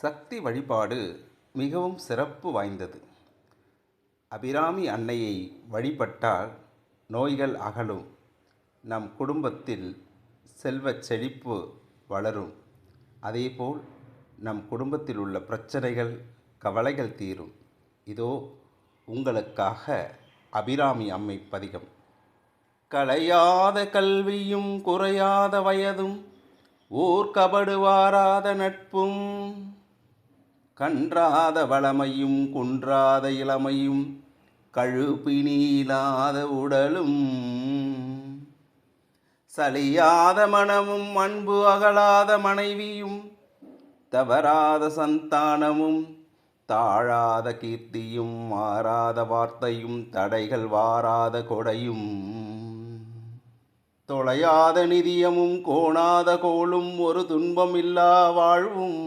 சக்தி வழிபாடு மிகவும் சிறப்பு வாய்ந்தது. அபிராமி அன்னையை வழிபட்டால் நோய்கள் அகலும். நம் குடும்பத்தில் செல்வச் செழிப்பு வளரும். அதேபோல் நம் குடும்பத்தில் உள்ள பிரச்சனைகள் கவலைகள் தீரும். இதோ உங்களுக்காக அபிராமி அம்மை பதிகம். கலையாத கல்வியும் குறையாத வயதும் ஊர்கபடுவாராத நட்பும் கன்றாத வளமையும் குன்றாத இளமையும் கழுப்பினீலாத உடலும் சலியாத மனமும் அன்பு அகலாத மனைவியும் தவறாத சந்தானமும் தாழாத கீர்த்தியும் மாறாத வார்த்தையும் தடைகள் வாராத கொடையும் தொலையாத நிதியமும் கோணாத கோளும் ஒரு துன்பம் இல்லா வாழ்வும்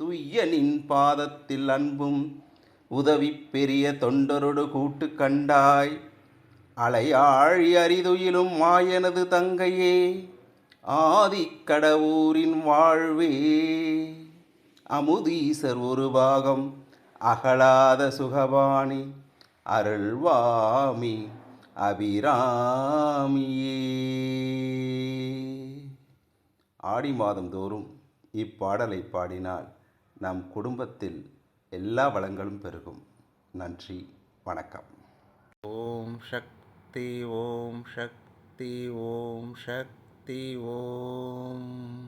துய்யனின் பாதத்தில் அன்பும் உதவி பெரிய தொண்டரொடு கூட்டு கண்டாய். அலையாழி அரிதுயிலும் மாயனது தங்கையே ஆதிக்கடவூரின் வாழ்வே. அமுதீசர் ஒரு பாகம் அகலாத சுகபாணி அருள்வாமி அபிராமியே. ஆடி மாதம் தோறும் இப்பாடலை பாடினால் நம் குடும்பத்தில் எல்லா வளங்களும் பெருகும். நன்றி வணக்கம். ஓம் சக்தி ஓம் சக்தி ஓம் சக்தி ஓம்.